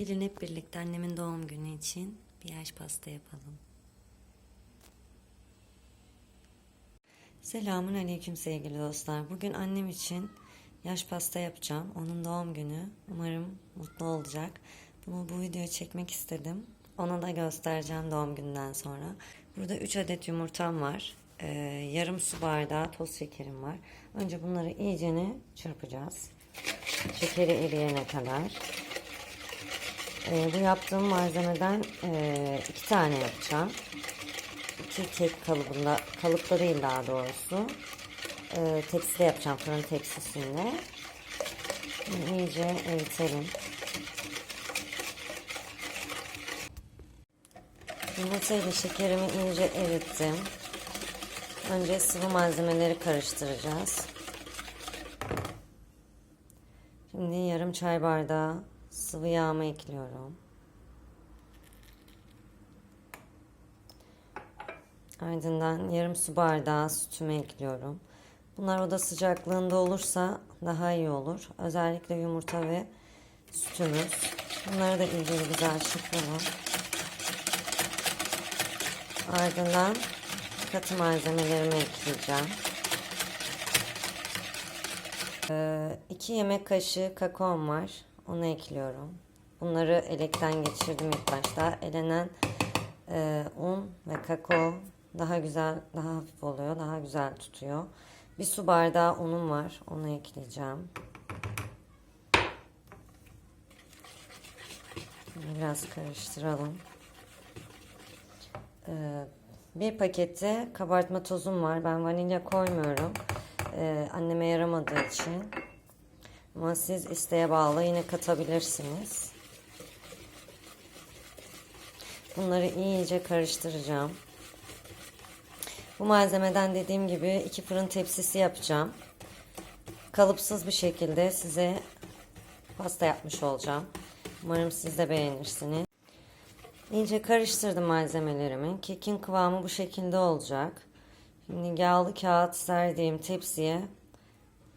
Gelin hep birlikte annemin doğum günü için bir yaş pasta yapalım. Selamun aleyküm sevgili dostlar. Bugün annem için yaş pasta yapacağım. Onun doğum günü. Umarım mutlu olacak. Bunu bu videoyu çekmek istedim. Ona da göstereceğim doğum gününden sonra. Burada 3 adet yumurtam var. Ee, yarım su bardağı toz şekerim var. Önce bunları iyicene çırpacağız. Şekeri eriyene kadar. Ee, bu yaptığım malzemeden e, iki tane yapacağım. İki kek kalıbında, kalıpta değil daha doğrusu. E, tepside yapacağım fırın tepsisinde. İyice eritelim. Yumurtayla şekerimi iyice erittim. Önce sıvı malzemeleri karıştıracağız. Şimdi yarım çay bardağı sıvı yağımı ekliyorum. Ardından yarım su bardağı sütümü ekliyorum. Bunlar oda sıcaklığında olursa daha iyi olur. Özellikle yumurta ve sütümüz. Bunları da iyice güzel çırpalım. Ardından katı malzemelerimi ekleyeceğim. 2 yemek kaşığı kakaom var. Onu ekliyorum. Bunları elekten geçirdim ilk başta. Elenen e, un ve kakao daha güzel, daha hafif oluyor. Daha güzel tutuyor. Bir su bardağı unum var. Onu ekleyeceğim. Biraz karıştıralım. Ee, bir pakette kabartma tozum var. Ben vanilya koymuyorum. Ee, anneme yaramadığı için. Ama siz isteğe bağlı yine katabilirsiniz. Bunları iyice karıştıracağım. Bu malzemeden dediğim gibi iki fırın tepsisi yapacağım. Kalıpsız bir şekilde size pasta yapmış olacağım. Umarım siz de beğenirsiniz. İyice karıştırdım malzemelerimi. Kekin kıvamı bu şekilde olacak. Şimdi yağlı kağıt serdiğim tepsiye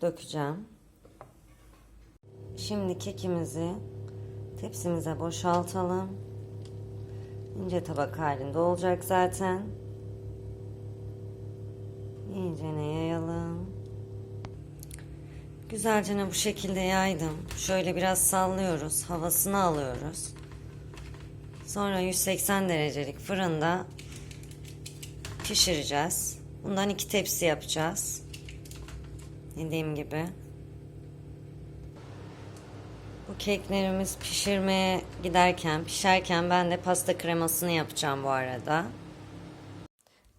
dökeceğim. Şimdi kekimizi tepsimize boşaltalım. İnce tabak halinde olacak zaten. İyice yayalım. Güzelce bu şekilde yaydım. Şöyle biraz sallıyoruz. Havasını alıyoruz. Sonra 180 derecelik fırında pişireceğiz. Bundan iki tepsi yapacağız. Dediğim gibi. Bu keklerimiz pişirmeye giderken, pişerken ben de pasta kremasını yapacağım bu arada.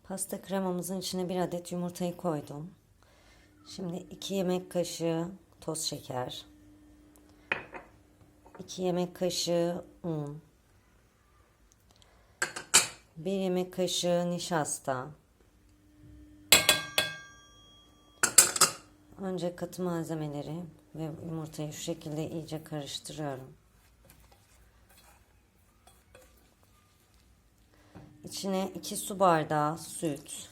Pasta kremamızın içine bir adet yumurtayı koydum. Şimdi 2 yemek kaşığı toz şeker. 2 yemek kaşığı un. 1 yemek kaşığı nişasta. Önce katı malzemeleri ve yumurtayı şu şekilde iyice karıştırıyorum. İçine 2 su bardağı süt.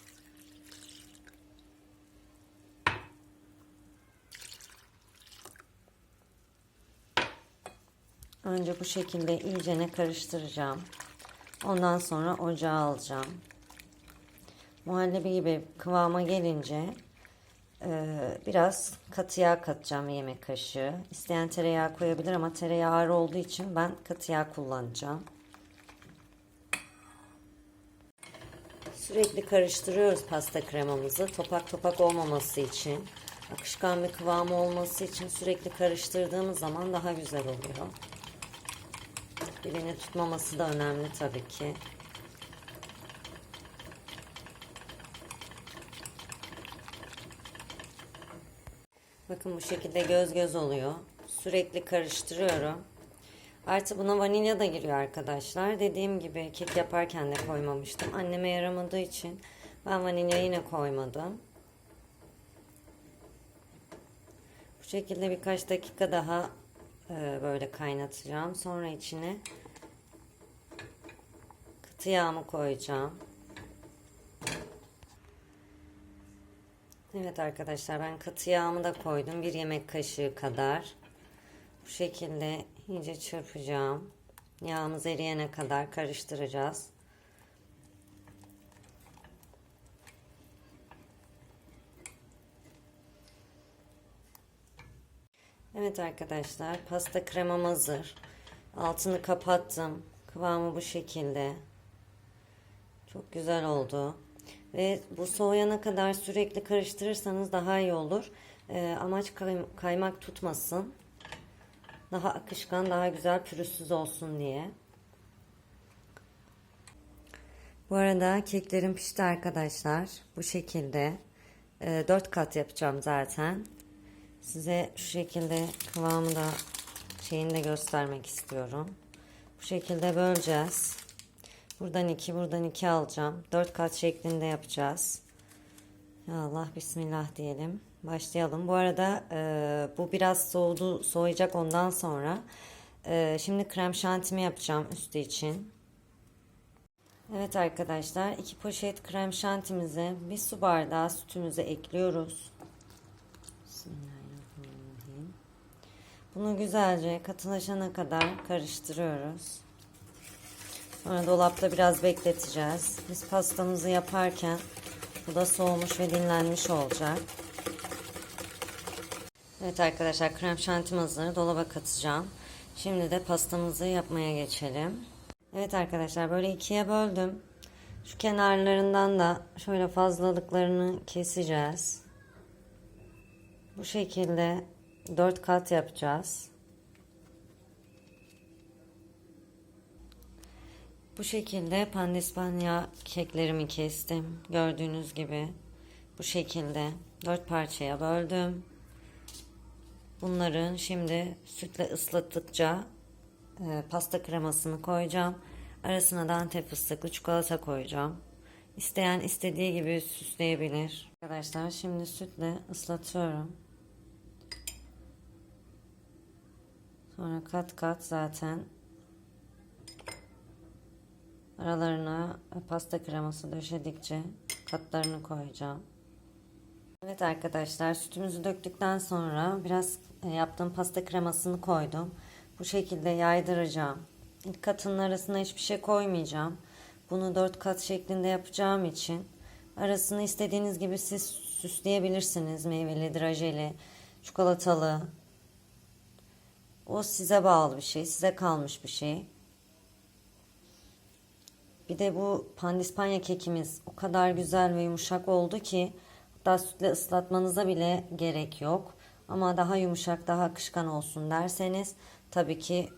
Önce bu şekilde iyicene karıştıracağım. Ondan sonra ocağa alacağım. Muhallebi gibi kıvama gelince biraz katı yağ katacağım yemek kaşığı. İsteyen tereyağı koyabilir ama tereyağı ağır olduğu için ben katı yağ kullanacağım. Sürekli karıştırıyoruz pasta kremamızı. Topak topak olmaması için. Akışkan bir kıvamı olması için sürekli karıştırdığımız zaman daha güzel oluyor. Birini tutmaması da önemli tabii ki. Bakın bu şekilde göz göz oluyor. Sürekli karıştırıyorum. Artı buna vanilya da giriyor arkadaşlar. Dediğim gibi kek yaparken de koymamıştım. Anneme yaramadığı için ben vanilya yine koymadım. Bu şekilde birkaç dakika daha e, böyle kaynatacağım. Sonra içine katı yağımı koyacağım. Evet arkadaşlar ben katı yağımı da koydum. Bir yemek kaşığı kadar. Bu şekilde iyice çırpacağım. Yağımız eriyene kadar karıştıracağız. Evet arkadaşlar pasta kremam hazır. Altını kapattım. Kıvamı bu şekilde. Çok güzel oldu. Ve bu soğuyana kadar sürekli karıştırırsanız daha iyi olur. Ee, amaç kay- kaymak tutmasın. Daha akışkan, daha güzel pürüzsüz olsun diye. Bu arada keklerim pişti arkadaşlar. Bu şekilde. Ee, 4 kat yapacağım zaten. Size şu şekilde kıvamı da şeyini de göstermek istiyorum. Bu şekilde böleceğiz. Buradan iki, buradan iki alacağım. Dört kat şeklinde yapacağız. Ya Allah bismillah diyelim. Başlayalım. Bu arada e, bu biraz soğudu, soğuyacak ondan sonra. E, şimdi krem şantimi yapacağım üstü için. Evet arkadaşlar iki poşet krem şantimizi bir su bardağı sütümüze ekliyoruz. Bunu güzelce katılaşana kadar karıştırıyoruz. Sonra dolapta biraz bekleteceğiz. Biz pastamızı yaparken bu da soğumuş ve dinlenmiş olacak. Evet arkadaşlar krem şantim hazır. Dolaba katacağım. Şimdi de pastamızı yapmaya geçelim. Evet arkadaşlar böyle ikiye böldüm. Şu kenarlarından da şöyle fazlalıklarını keseceğiz. Bu şekilde dört kat yapacağız. Bu şekilde pandispanya keklerimi kestim. Gördüğünüz gibi bu şekilde dört parçaya böldüm. Bunların şimdi sütle ıslattıkça e, pasta kremasını koyacağım. Arasına da antep fıstıklı çikolata koyacağım. İsteyen istediği gibi süsleyebilir. Arkadaşlar şimdi sütle ıslatıyorum. Sonra kat kat zaten aralarına pasta kreması döşedikçe katlarını koyacağım. Evet arkadaşlar sütümüzü döktükten sonra biraz e, yaptığım pasta kremasını koydum. Bu şekilde yaydıracağım. İlk katının arasına hiçbir şey koymayacağım. Bunu dört kat şeklinde yapacağım için arasını istediğiniz gibi siz süsleyebilirsiniz. Meyveli, drajeli, çikolatalı. O size bağlı bir şey, size kalmış bir şey. Bir de bu pandispanya kekimiz o kadar güzel ve yumuşak oldu ki hatta sütle ıslatmanıza bile gerek yok. Ama daha yumuşak, daha akışkan olsun derseniz tabii ki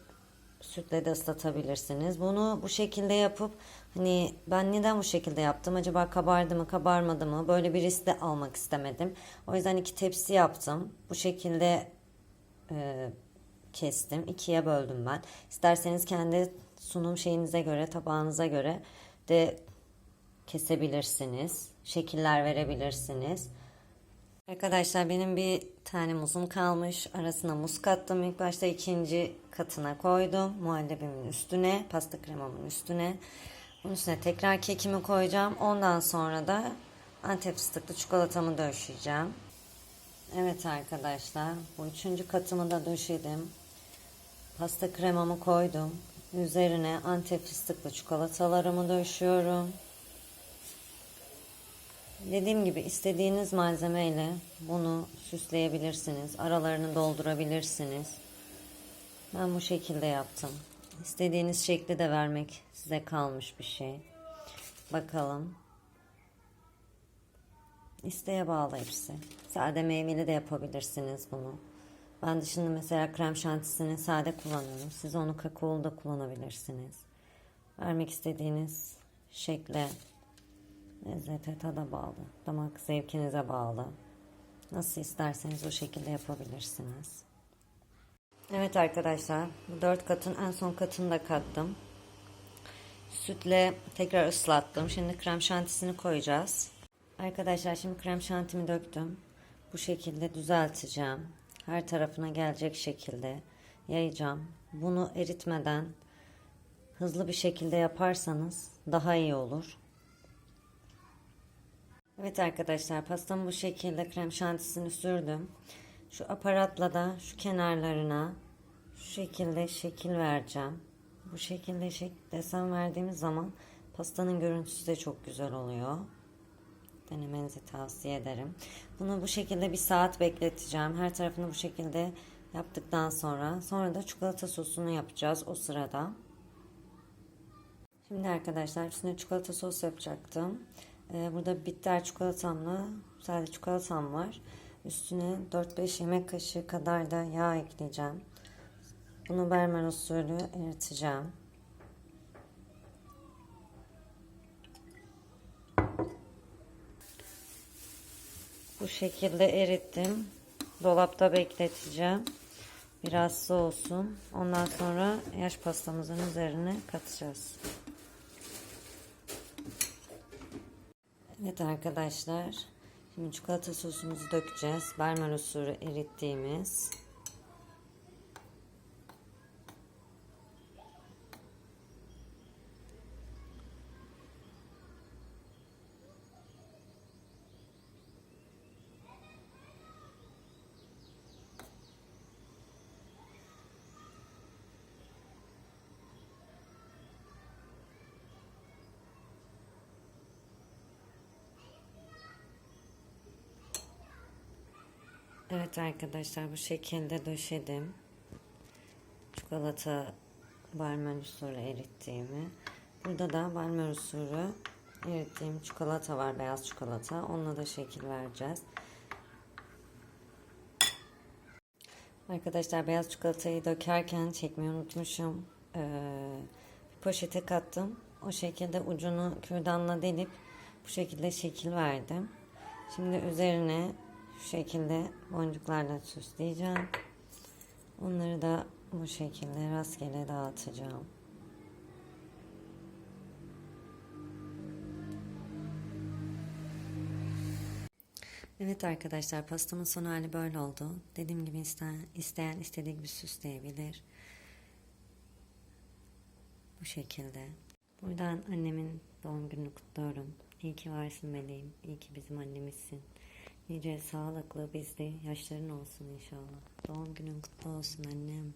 sütle de ıslatabilirsiniz. Bunu bu şekilde yapıp hani ben neden bu şekilde yaptım? Acaba kabardı mı, kabarmadı mı? Böyle bir risk de almak istemedim. O yüzden iki tepsi yaptım. Bu şekilde e, kestim. ikiye böldüm ben. İsterseniz kendi sunum şeyinize göre, tabağınıza göre de kesebilirsiniz. Şekiller verebilirsiniz. Arkadaşlar benim bir tane muzum kalmış. Arasına muz kattım. İlk başta ikinci katına koydum. Muhallebimin üstüne, pasta kremamın üstüne. Bunun üstüne tekrar kekimi koyacağım. Ondan sonra da antep fıstıklı çikolatamı döşeyeceğim. Evet arkadaşlar bu üçüncü katımı da döşedim. Pasta kremamı koydum. Üzerine antep fıstıklı çikolatalarımı döşüyorum. Dediğim gibi istediğiniz malzemeyle bunu süsleyebilirsiniz. Aralarını doldurabilirsiniz. Ben bu şekilde yaptım. İstediğiniz şekli de vermek size kalmış bir şey. Bakalım. İsteğe bağlı hepsi. Sade meyveli de yapabilirsiniz bunu. Ben dışında mesela krem şantisini sade kullanıyorum. Siz onu kakaolu da kullanabilirsiniz. Vermek istediğiniz şekle, lezzete, tada bağlı. Damak zevkinize bağlı. Nasıl isterseniz o şekilde yapabilirsiniz. Evet arkadaşlar, bu dört katın en son katını da kattım. Sütle tekrar ıslattım. Şimdi krem şantisini koyacağız. Arkadaşlar şimdi krem şantimi döktüm. Bu şekilde düzelteceğim. Her tarafına gelecek şekilde yayacağım. Bunu eritmeden hızlı bir şekilde yaparsanız daha iyi olur. Evet arkadaşlar pastamı bu şekilde krem şantisini sürdüm. Şu aparatla da şu kenarlarına şu şekilde şekil vereceğim. bu şekilde şek desen verdiğimiz zaman pastanın görüntüsü de çok güzel oluyor. Denemenizi tavsiye ederim. Bunu bu şekilde bir saat bekleteceğim. Her tarafını bu şekilde yaptıktan sonra. Sonra da çikolata sosunu yapacağız o sırada. Şimdi arkadaşlar üstüne çikolata sos yapacaktım. Ee, burada bitter çikolatamla sadece çikolatam var. Üstüne 4-5 yemek kaşığı kadar da yağ ekleyeceğim. Bunu bermen usulü eriteceğim. Bu şekilde erittim. Dolapta bekleteceğim. Biraz soğusun. Ondan sonra yaş pastamızın üzerine katacağız. Evet arkadaşlar. Şimdi çikolata sosumuzu dökeceğiz. Bermer usulü erittiğimiz. Evet arkadaşlar bu şekilde döşedim. Çikolata barmen usulü erittiğimi. Burada da barmen usulü erittiğim çikolata var. Beyaz çikolata. Onunla da şekil vereceğiz. Arkadaşlar beyaz çikolatayı dökerken çekmeyi unutmuşum. Ee, poşete kattım. O şekilde ucunu kürdanla delip bu şekilde şekil verdim. Şimdi üzerine şu şekilde boncuklarla süsleyeceğim. Onları da bu şekilde rastgele dağıtacağım. Evet arkadaşlar pastamın son hali böyle oldu. Dediğim gibi isteyen, isteyen istediği gibi süsleyebilir. Bu şekilde. Buradan annemin doğum gününü kutluyorum. İyi ki varsın meleğim. İyi ki bizim annemizsin. Nice sağlıklı bizde yaşların olsun inşallah. Doğum günün kutlu olsun annem.